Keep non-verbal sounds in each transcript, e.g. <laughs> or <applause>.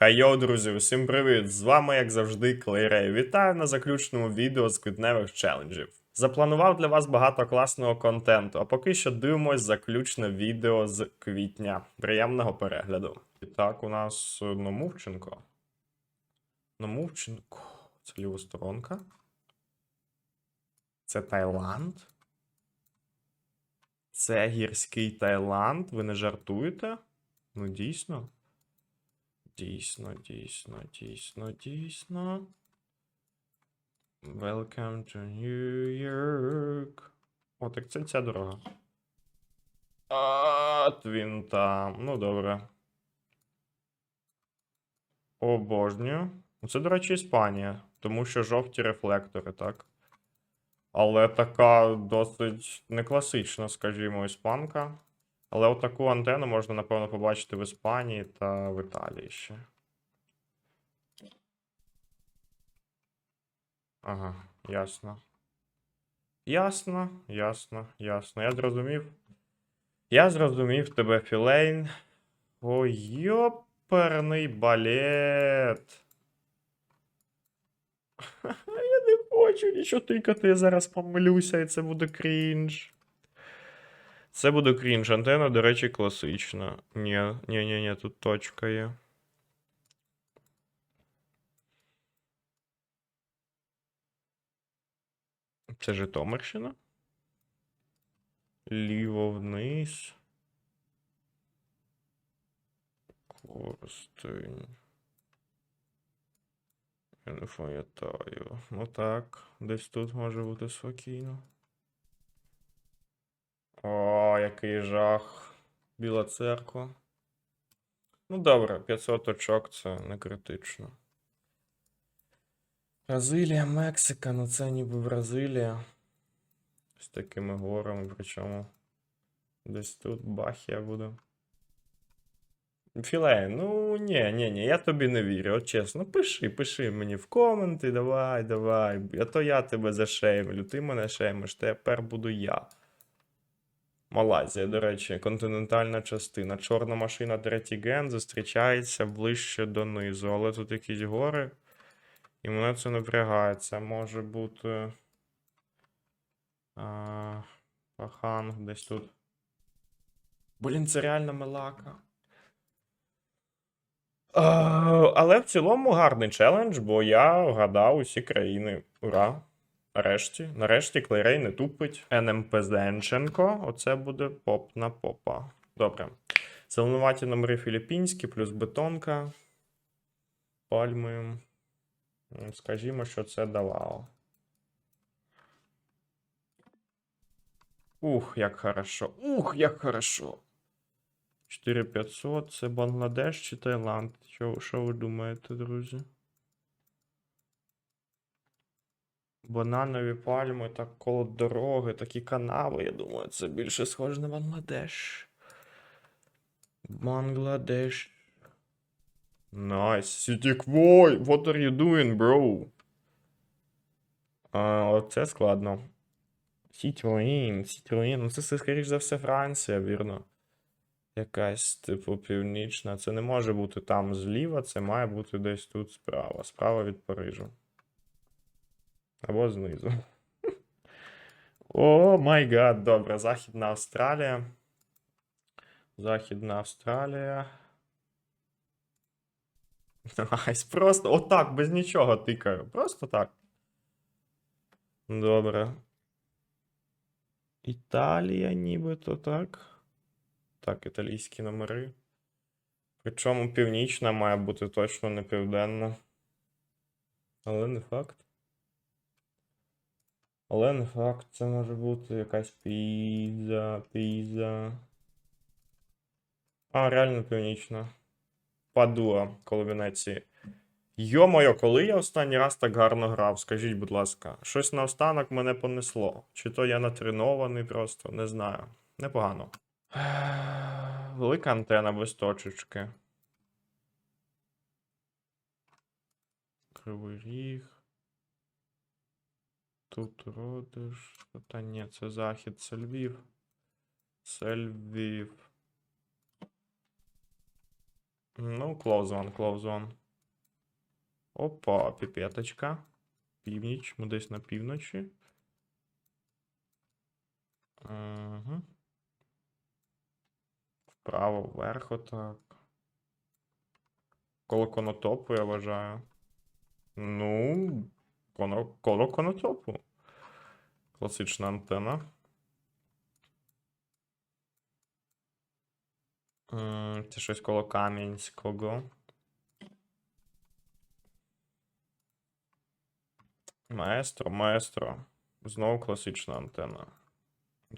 Хайо, друзі, усім привіт! З вами, як завжди, Клейрей. Вітаю на заключному відео з квітневих челенджів. Запланував для вас багато класного контенту, а поки що дивимось заключне відео з квітня. Приємного перегляду. І так, у нас е, Номувченко. Номувченко. Це лівосторонка. Це Таїланд. Це гірський Таїланд. Ви не жартуєте? Ну, дійсно. Дійсно, дійсно, дійсно, дійсно. Welcome to New York. О, так це ця дорога. А, він там. Ну, добре. Обожнюю. Це, до речі, Іспанія, тому що жовті рефлектори, так? Але така досить не класична, скажімо, іспанка. Але отаку антенну можна, напевно, побачити в Іспанії та в Італії ще. Ага, ясно. Ясно, ясно, ясно. Я зрозумів. Я зрозумів тебе, Філейн. Ой, йоперний балет. <laughs> Я не хочу нічого тикати, я зараз помилюся, і це буде крінж. Це буде крінж. Антенна, до речі, класична. Ні, ні, ні, ні, тут точка є. Це Житомирщина. Ліво вниз. Коростень. Я не пам'ятаю. Ну так, десь тут може бути спокійно. О, який жах. Біла церква. Ну добре, 500 очок це не критично. Бразилія, Мексика, ну це ніби Бразилія. З такими горами, причому десь тут Бахія буде. Філей, ну ні, ні, ні, я тобі не вірю, от чесно. Пиши, пиши мені в коменти, давай, давай. А то я тебе зашеймлю, ти мене шеймиш, тепер буду я. Малайзія, до речі, континентальна частина. Чорна машина третій зустрічається ближче донизу, але тут якісь гори. І мене це напрягає. Це може бути. А, Паханг десь тут. Блін, це реально мелака. А, але в цілому гарний челендж, бо я вгадав усі країни. Ура! Нарешті, нарешті Клейрей не тупить. НМПЗенченко. Оце буде поп на попа. Добре. Зеленуваті номери філіппінські, плюс бетонка. Пальми. Скажімо, що це давало. Ух, як хорошо. Ух, як хорошо. 4500 це Бангладеш чи Таїланд? Що, що ви думаєте, друзі? Бананові пальми, так коло дороги, такі канави, я думаю, це більше схоже на Бангладеш. Бангладеш. Найс. Сітіквой, what are you doing, bro? А, оце складно. Citroën, Citroën, ну це, скоріш за все, Франція, вірно. Якась, типу, північна. Це не може бути там зліва, це має бути десь тут справа. Справа від Парижу. Або знизу. <laughs> О, май гад, добре. Західна Австралія. Західна Австралія. <laughs> Найс, просто отак, без нічого тикаю. Просто так. Добре. Італія, нібито так. Так, італійські номери. Причому північна має бути точно не південна. Але не факт. Але не факт, це може бути якась піза, піза. А, реально північна. Падуа, коло Венеції. Йо-моє, коли я останній раз так гарно грав, скажіть, будь ласка, щось наостанок мене понесло. Чи то я натренований просто, не знаю. Непогано. <sighs> Велика антена без точечки. Кривий ріг. Тут родиш. Та ні, це захід, це Львів. Це Львів. Ну, close one. Опа, піпеточка. Північ, ми десь на півночі. Угу. Вправо, вверх, отак. Коло конотопу, я вважаю. Ну, коло конотопу. Класична антена. Це щось коло Кам'янського. Маестро, маестро. Знову класична антена.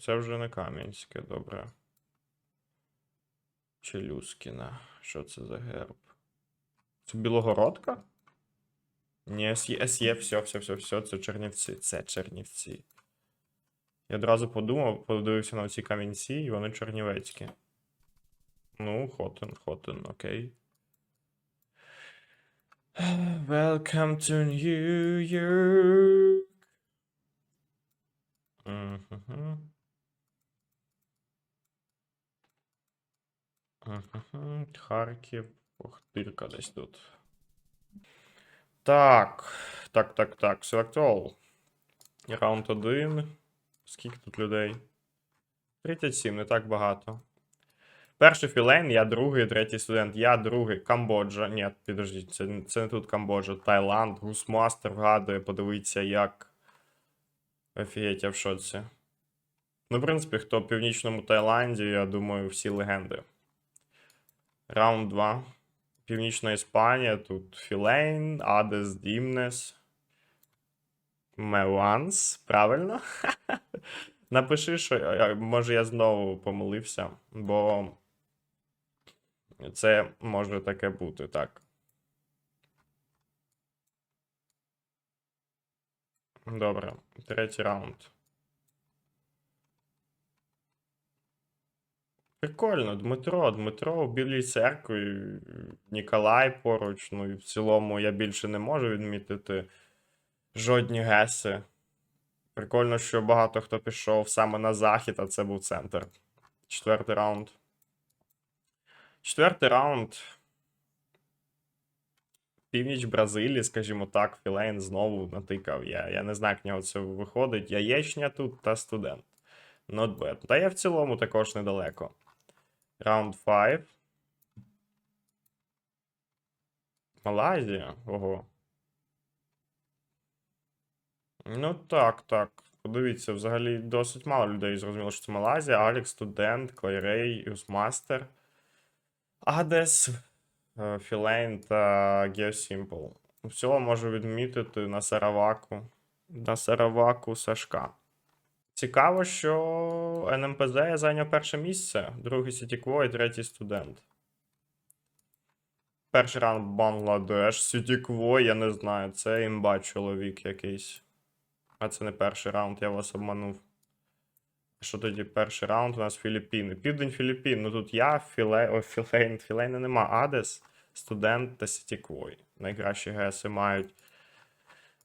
Це вже не Кам'янське, добре. Челюскіна. Що це за герб? Це Білогородка? Ні, СЄ, все, все, все, все, це Чернівці. Це Чернівці. Я одразу подумав, подивився на ці камінці, і вони чернівецькі. Ну, Хотен, Хотен, окей. Welcome to New York. Мгм. Мгм. Харків, десь тут. Так, так, так, так. Select all. Раунд 1. Скільки тут людей? 37, не так багато. Перший філейн, я другий, третій студент, я другий. Камбоджа. Ні, підождіть, це, це не тут Камбоджа. Таїланд, Гусмастер вгадує, подивіться, як. Офігеть, я в шоці. Ну, в принципі, хто в північному Таїланді, я думаю, всі легенди. Раунд 2. Північна Іспанія, тут Філейн, Адес, Дімнес. Меланс, правильно? <laughs> Напиши, що може я знову помилився, бо це може таке бути, так. Добре, третій раунд. Прикольно, Дмитро, Дмитро в Білій церкві, Ніколай поруч. Ну і в цілому я більше не можу відмітити жодні геси. Прикольно, що багато хто пішов саме на захід, а це був центр. Четвертий раунд. Четвертий раунд. Північ Бразилії, скажімо так, Філейн знову натикав. Я, я не знаю, як в нього це виходить. Яєчня тут та студент. Not bad. Та я в цілому також недалеко. Раунд 5. Малайзія? Ого. Ну так, так. Подивіться, взагалі досить мало людей зрозуміло, що це Малайзія. Алікс, студент, Клейрей, Юсмастер, Адес, е, Філейн та Геосімпл. В цілому можу відмітити на Сараваку. На Сараваку Сашка. Цікаво, що НМПЗ зайняв перше місце, другий Сітікво і третій студент. Перший раунд Бангладеш, Сітікво, я не знаю, це імба чоловік якийсь. А це не перший раунд, я вас обманув. Що тоді перший раунд у нас Філіппіни. Південь Філіппін. Ну тут я, Філе... О, Філейн, Філейна нема. Адес, студент та Сітіквой. Найкращі ГСи мають.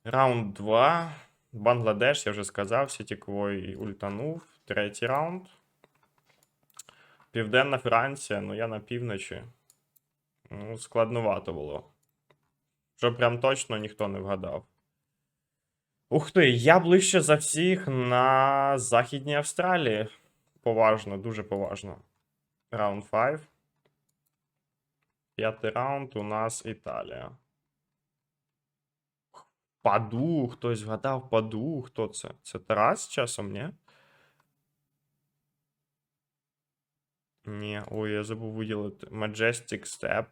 Раунд 2. Бангладеш, я вже сказав, Сітіквой ультанув. Третій раунд. Південна Франція, ну я на півночі. Ну, складновато було. Що прям точно ніхто не вгадав. Ух ти, я ближче за всіх на Західній Австралії. Поважно, дуже поважно. Раунд 5. П'ятий раунд у нас Італія. Паду, хтось вгадав Паду. Хто це? Це Тарас часом, ні? Ні, ой, я забув виділити. Majestic Step.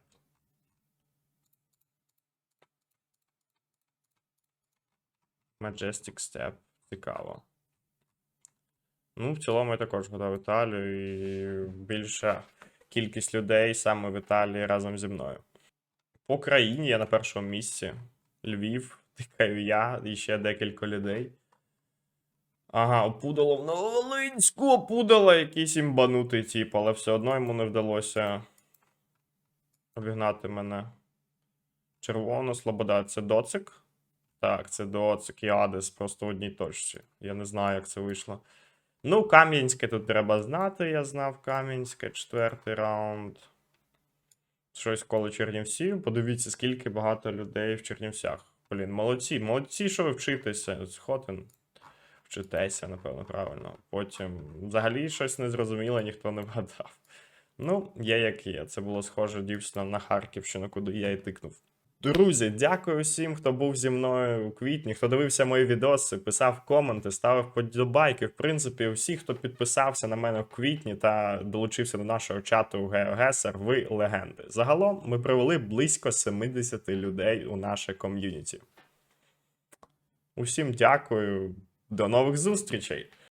Majestic Step. Цікаво. Ну, в цілому я також гадав Італію і більша кількість людей саме в Італії разом зі мною. По країні я на першому місці. Львів, тикаю я і ще декілька людей. Ага, опудало в Нововолинську, опудало якийсь імбанутий тип, але все одно йому не вдалося обігнати мене. Червона слобода. Це доцик? Так, це доцик і Адес просто в одній точці. Я не знаю, як це вийшло. Ну, Кам'янське тут треба знати. Я знав Кам'янське, четвертий раунд. щось коло Чернівців. Подивіться, скільки багато людей в Чернівцях. Блін, молодці, молодці, що ви вчитеся. Схотин. Вчитеся, напевно, правильно. Потім взагалі щось незрозуміле, ніхто не вгадав. Ну, є як є. Це було схоже дійсно на Харківщину, куди я і тикнув. Друзі, дякую всім, хто був зі мною у квітні, хто дивився мої відоси, писав коменти, ставив подобайки. В принципі, всі, хто підписався на мене в квітні та долучився до нашого чату GeoGuessr, ви легенди. Загалом ми привели близько 70 людей у наше ком'юніті. Усім дякую, до нових зустрічей!